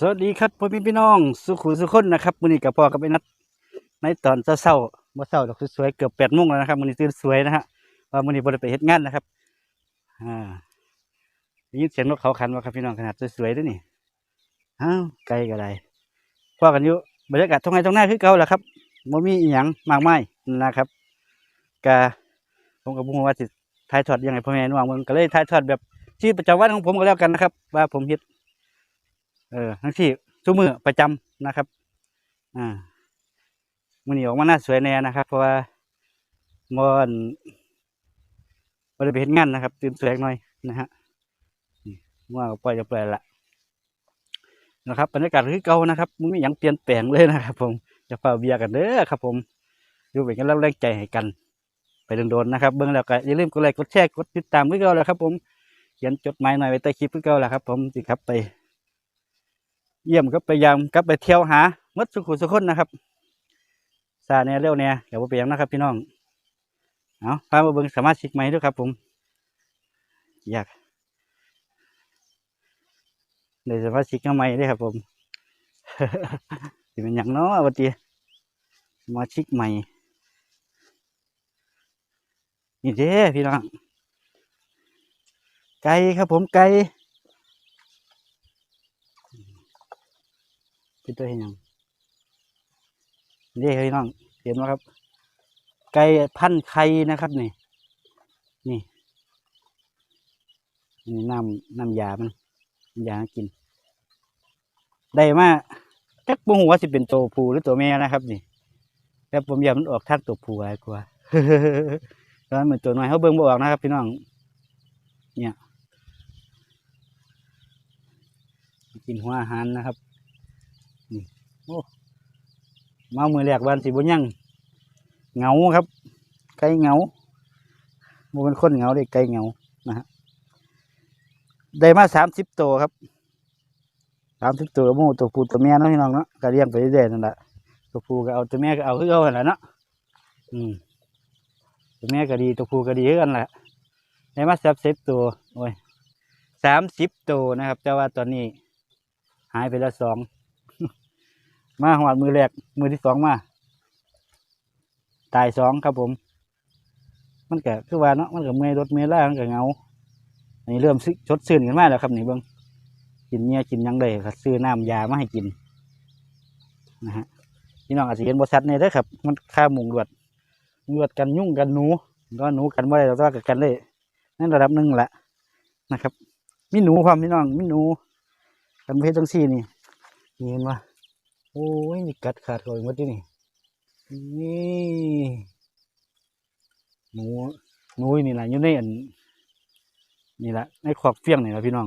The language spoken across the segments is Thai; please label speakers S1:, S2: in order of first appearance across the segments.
S1: สวัสดีครับพ่อพี่พี่น้อง สุขุสุขคนนะครับมือนี้กับพ่อกับไอ้นัดในตอนเช้าๆบ่เช้าดอกสวยๆเกือบแปดโมงแล้วนะครับมือนี้ตื่นสวยนะฮะว่ามือนี้บ่ได้ไปเฮ็ดงานนะครับอ่าได้ยินเสียงนกเขาขันว่าครับพี่น้องขนาดสวยๆด้วยนี่อ้าวไกลก็ได้พ่อกันอยู่บรรยากาศท้งไร่ท้องนาคือเก่าแหละครับบ่มีอีหยังมากมายนะครับกะผมกับบุ้งว่าสิถ่ายทอดยังไงพ่อแม่น้องเมืองก็เลยถ่ายทอดแบบชีวิตประจำวันของผมก็แล้วกันนะครับ ว่าผมเฮ็ด เออทั้งที่ทุกมือประจำนะครับ อ่ามันนี้ออกมาหน่าสวยแน่นะครับ เพราะว่ามอนมันได้ไปเห็นงานนะครับตื่นสวยหน่อยนะฮะนี่ว่าก็ปล่อยจะปล่อยละนะครับบรรยากาศคือเก่านะครับมันไม่ยังเปลี่ยนแปลงเลยนะครับ ผมจะเฝ้าเบียร์กันเด้อครับ ผมอยู่เป็นกันแล้วแรงใจให้กัน ไปโดนๆนะครับ เบิ่งแล้วก็อย่าลืมกดไลค์กดแชร์กดติดตามคือเก่าแล้วครับ ผมเขียนจดหมายหน่อยไว้ใต้คลิปคือเก่าแล้วครับ ผมสิครับไป เยี่ยมก็ไปยามก็ไปเที่ยวหามดสุขุสุขคนนะครับซาเนี่ยเร็วเนี่ยเดี๋ยวไปยังนะครับ พี่น้องเอาพามาเบิงสามารถชิกใหม่ด้วยครับ ผมอยากได้สมารถชิกใหม่ด้วยครับ ผมสิเป็นอย่างน้อวันทีสมาชิกใหม่นี่เด้พี่น้องไก่ครับผมไก่ ป็นตัวเห็นยังนี่พี่น้องเห็นไหมครับ ไก่พันไข่นะครับนี่ นี่นี่น้ำน้ำยามันน้ำยากิน ได้มาจักบุหัวสิเป็นตัวผู้หรือตัวแม่นะครับ นี่แต่ผมอยากมันออกทักตัวผู้อะไรกว่าตอนนั้นเหมือนตัวน้อยเขาเบิ่งบออกนะครับ พี่น้อง เนี่ย กินหัวอาหารนะครับ โอ้มามือแรกวันสิบุญยังเหงาครับ ไก่เหงาบ่เป็นคนเหงาเลยไก่เหงานะฮะได้มาสามสิบตัวครับสามสิบตัวหมูตัวผู้ตัวแม่เนาะพี่น้องเนาะก็เลี้ยงไปเรื่อยๆนั่นแหละตัวผู้ก็เอาตัวแม่ก็เอาคือเอาหั่นแหละเนาะอืมตัวแม่ก็ดีตัวผู้ก็ดีคือกันแหละได้มาสามสิบตัวโอ้ยสามสิบตัวนะครับ แต่ว่าตอนนี้ หายไปแล้วสอง มาหอดมือแรกมือที่สองมา ตายสองครับผม มันก็คือว่าเนาะมันก็เมื่อยรถเมื่อยล่ามันก็เงาอันนี้เริ่มชดซื่นกันมากแล้วครับนี่เบิ้งกินเนี่ยกินยังได้ครับซื้อน้ำยามาให้กินนะฮะพี่น้องอาจจะเห็นบริษัทนี่ได้ครับ มันค่ามุงลวดมุงวดกันยุ่งกันหนูก็หนูกันว่าได้เราก็กันได้นั่นระดับหนึ่งแหละนะครับ มีหนูความพี่น้องมีหนูกันเพศทั้งสี่นี่นี่เห็นว่า โอ้ยนี่กัดขาดเขาหมดที่นี่นี่หนูหนูนี่แหละอยู่ในอันนี่แหละในขอกเฟี้ยงนี่แหละพี่น้อง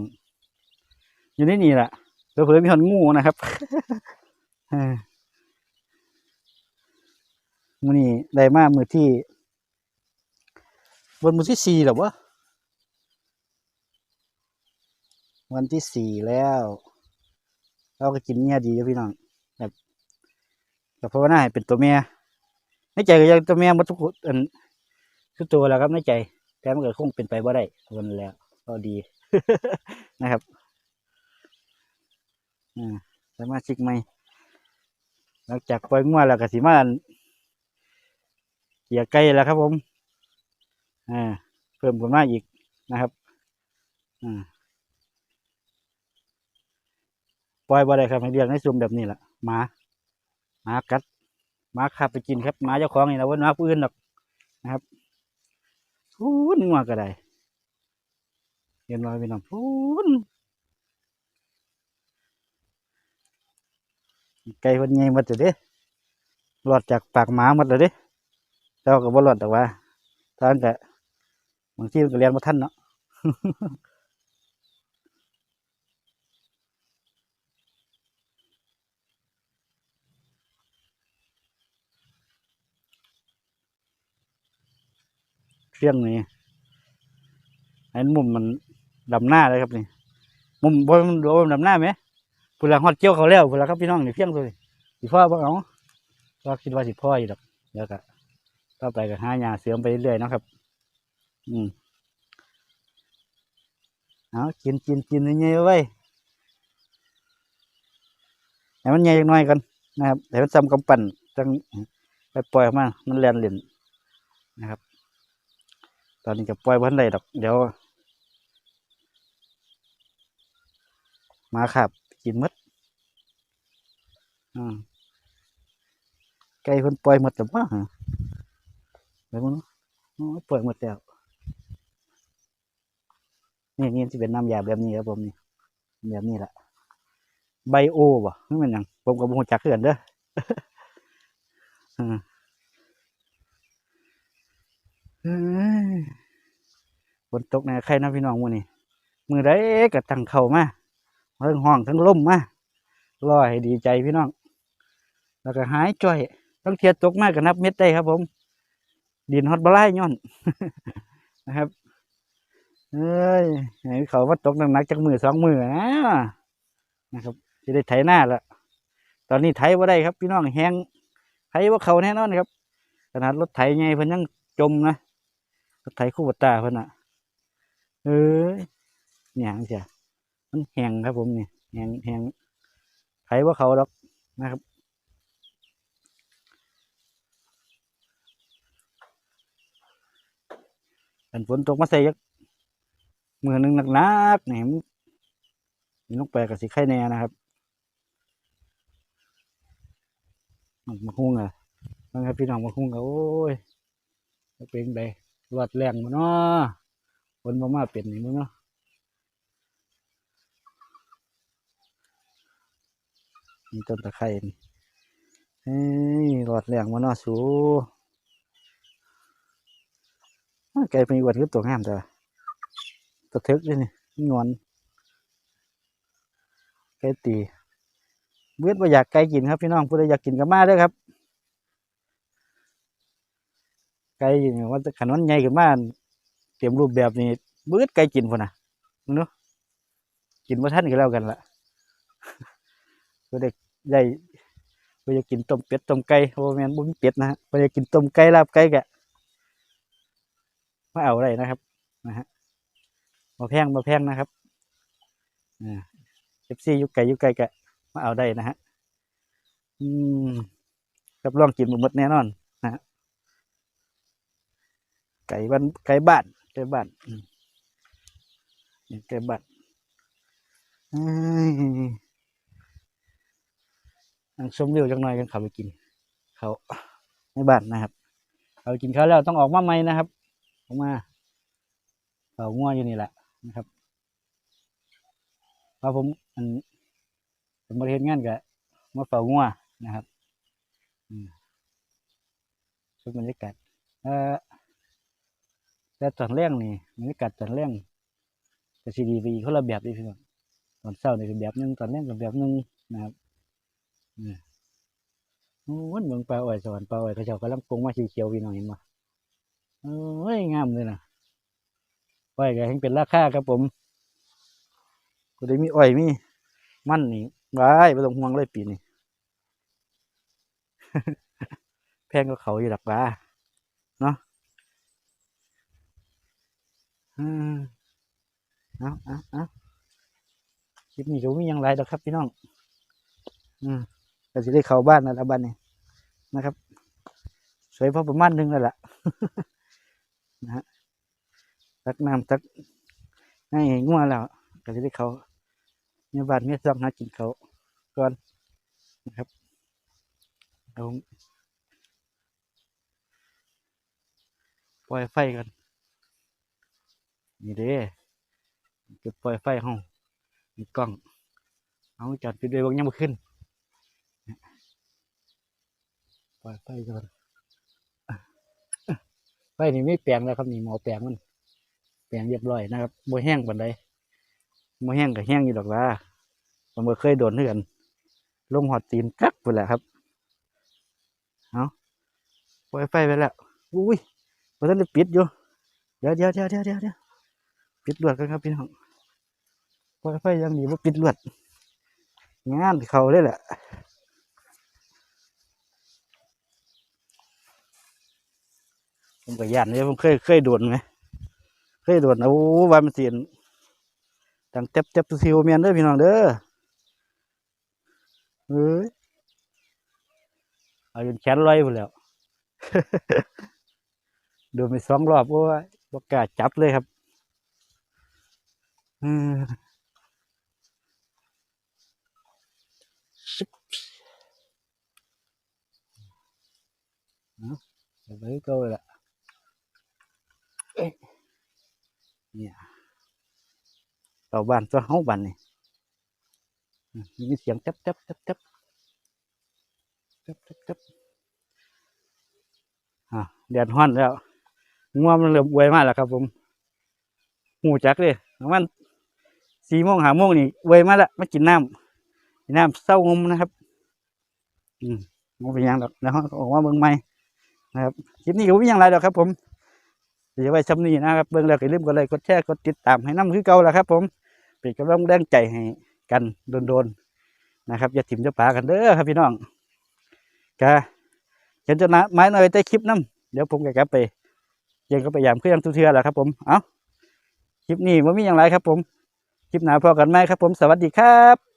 S1: อยู่ในนี่แหละเผื่อมีหอนงูนะครับมือนี่ได้มากมือที่บนมือที่สี่หรอวะวันที่สี่แล้ว เราก็กินเนี่ยดีอยู่พี่น้อง ก็ภาวนาให้เป็นตัวเมียในใจก็ยังตัวเมียหมดทุกคนอันทุกตัวแล้วครับในใจ แต่มันก็คงเป็นไปบ่ได้คนแล้วก็ดีนะครับอ่าสมาชิกใหม่หลังจากปล่อยงัวแล้วก็สิมาเกี่ยไก่แล้วครับผมอ่าเพิ่มขึ้นมาอีกนะครับอ่าปล่อยบ่ได้ครับให้เรียกในซุ่มแบบนี้แหละ หมาหมากัดหมาขับไปกินครับหมาเจ้าของนี่นะวันหมาผู้อื่นหรอกนะครับพูนงัวก็ได้เห็นรอยพี่น้องพูนไก่คนใหญ่มดเลยเด้รอดจากปากหมาหมดเลยเด้แต่ว่าก็บ่รอดแต่ว่าท่างแต่บางทีมันก็เลี้ยงมาท่านเนาะ เรื่องนี้ไอ้มุมมันดำหน้าเลยครับนี่มุมบนโดนดำหน้าไหมพูดละฮอดเกี่ยวเขาแล้วพูดละครับพี่น้องนี่เพียงตัวนี้สิพ่อบ่เอาก็คิดว่าสิพ่ออยู่ดอกเดี๋ยวก็ต่อไปก็หาหญ้าเสริมไปเรื่อยๆนะครับ อืมเอากินกินกินเงี้ยไว้ให้มันใหญ่จักหน่อยก่อนนะครับให้มันซ้ำกำปั่นจังไปปล่อยออกมา มันแล่นเล่นนะครับ อนนี้จะปล่อยพันใดดอก เดี๋ยวมาขับกินมดอืมไก่เพิ่นปล่อยหมดแต่ว่าไปมั้งโอ้ยปล่อยหมดแล้วนี่นี่จะเป็นน้ำยาแบบนี้ครับผมนี่แบบนี้แหละไบโอบ่นี่มันยังผมกับหูจักเกินเด้ออืมเอ้ย ฝนตกในใครนะพี่น้องมื้อนี้มือใดก็ตั้งเข้ามาทั้งห้องทั้งล่มมารอให้ดีใจพี่น้อง แล้วก็หายจ่อย ต้องเทียตกมากกับนับเม็ดได้ครับ ผม ดินฮอตบลายย้อนนะครับเอ้ยให้เขาว่าตกหนักจากมือสองมือนะนะครับจะได้ไถหน้าละตอนนี้ไถว่าได้ครับ พี่น้องแห้งไถว่าเขาแน่นอนครับขนาดรถไถไงเพิ่นยังจมนะรถไถคู่บัตตาเพิ่นอะ เอ้ยเนี่ยจังเสียมันแห้งครับผมเนี่ยแห้งแห้งไถว่าเขาดอกนะครับกันฝนตกมาใส่ยักมือหนึ่งหนักๆนี่มันมีลูกแปลกับสีไข่แน่นะครับมาคุ้งอะนะครับพี่น้องมาคุ้งอะโอ้ยเป็นไงรวดแรงมาเนาะ ฝนมามาเป็นนี่มั้งเนาะมีต้นตะไคร้นี่เฮ้ยรวดแรงมาเนาะสูไก่เป็นอีกวันก็ตัวงามแต่ตัวเทึกเลยนี่งอนไก่ตีเบื่อว่าอยากไก่กินครับพี่น้องผู้ใดอยากกินก็มาเด้อครับไก่ว่าขนวนใหญ่ขึ้นมา เตรียมรูปแบบนี้บื่อไก่กินพุ่นน่ะเนาะกินว่าท่านก็แล้วกันละผู้ใดใหญ่ผู้อยากกินต้มเป็ดต้มไก่โอ้แมนบุ้มเป็ดนะฮะผู้อยากกินต้มไก่ลาบไก่กะมาเอาอะไรนะครับนะฮะมาแพงมาแพงนะครับอ่าเอฟซียุคไก่ยุคไก่กะมาเอาได้นะฮะอืมรับรองกินหมดแน่นอนนะฮะไก่บ้านไก่บ้าน ไก่บ้านอืมนี่ไก่บ้านเอ้ยอังชมเร็วจังหน่อยกันขับไปกินเขาในบ้านนะครับเขากินข้าวแล้วต้องออกมาใหม่นะครับ ออกมาเฝ้างัวอยู่นี่แหละนะครับเพราะผมอันผมมาเห็นงานกับมาเฝ้างัวนะครับอืมชมบรรยากาศเอ่อ แต่ตอนแรกนี่บรรยากาศตอนแรกจะซีดีไปอีกคนละแบบดีพี่น้องตอนเช้านี่เป็นแบบหนึงตอนแรกเป็นแบบหนึงนะครับอืมโอ้ยเมืองปลาอ้อยสวรรค์ปลาอ้อยเขาเจ้ากำลังปรุงมาสีเขียวพี่น้องเห็นไหมเอ้ยงามเลยนะอ้อยก็เห็นเป็นราคาครับผมก็ได้มีอ้อยมีมันนี่ว้ายไม่ต้องห่วงเลยปีนี้แพงก็เขาอยู่หลักว่าเนาะ อืมเอาเอาเอาคลิปนี้ก็มียังไรดอกครับพี่น้อง อืมก็จะได้เข้าบ้านนะละบ้านนี้นะครับ สวยพอประมาณหนึงแล้วล่ะนะฮะตักน้ำตักให้งัวแล้วก็จะได้เขาเมียบ้านเมียซองหากินเขาก่อนนะครับเอาปล่อยไฟกัน นี่เด้เก็ปล่อยไฟห้องมีกล้อง เอาจัดไปด้วยบางยังมาขึ้นปล่อยไฟก่อนไฟนี่ไม่แปลงแล้วครับนี่หมอแปลงมัน แปลงเรียบร้อยนะครับบ่แห้งปานใดบ่แห้งก็แห้งอยู่ดอกว่าผมเคยโดนเพื่อนลงหอดตีนกักไปแหละครับเอาปล่อยไฟไปแล้วอุ้ยพอท่านได้ปิดอยู่เดี๋ยวเดี๋ยวเดี๋ยวเดี๋ยวเดี๋ยวเดี๋ยว ปิดลวดกันครับพี่น้องปลอยไฟยังดีว่าปิดลวด งานเขาเลยแหละผมก็ย่านเนี่ยผมเคยเคยโดนไหมเคยโดนโอ้วามันเสียนดังเต็บเต็บซิวเมียนเด้อพี่น้องเด้อเอ้ยเอาจนแขนลอยหมดแล้ว โดนไปสองรอบโอ้ยบกล้าจับเลยครับ อืมชิบเอาเอาไปก็เลยละเอ้ยเนี่ยต่อบ้านตัวเฮาบ้านนี่อืมมีเสี่โมงหาโมงนี่อวยมาล้วมากินน้ำกินน้ำเศร้างมนะครับ อืมมองเป็นยังดอกแล้วออกมาเบิ่งใหม่นะครับคลิปนี้ก็ไม่ยังไรดอกครับ ผมเดี๋ยวไว้ชำนี้นะครับเบิ่งแล้วก็อย่าลืมกดไลค์กดแชร์กดติดตามให้น้ำคือเก่าแล้วครับ ผมเป็นกำลังแรงใจให้กันโดนๆนะครับ อย่าถิ่มจะปากันเด้อครับพี่น้องกะเห็นจะนะไม้หน่อยใต้คลิปน้ำเดี๋ยวผมก็กลับไปยังก็พยายามเครื่องทุเทือแหละครับ ผมเอาคลิปนี้ว่ามีอย่างไรครับ ผม คลิปหน้าพอกันไหมครับผมสวัสดีครับ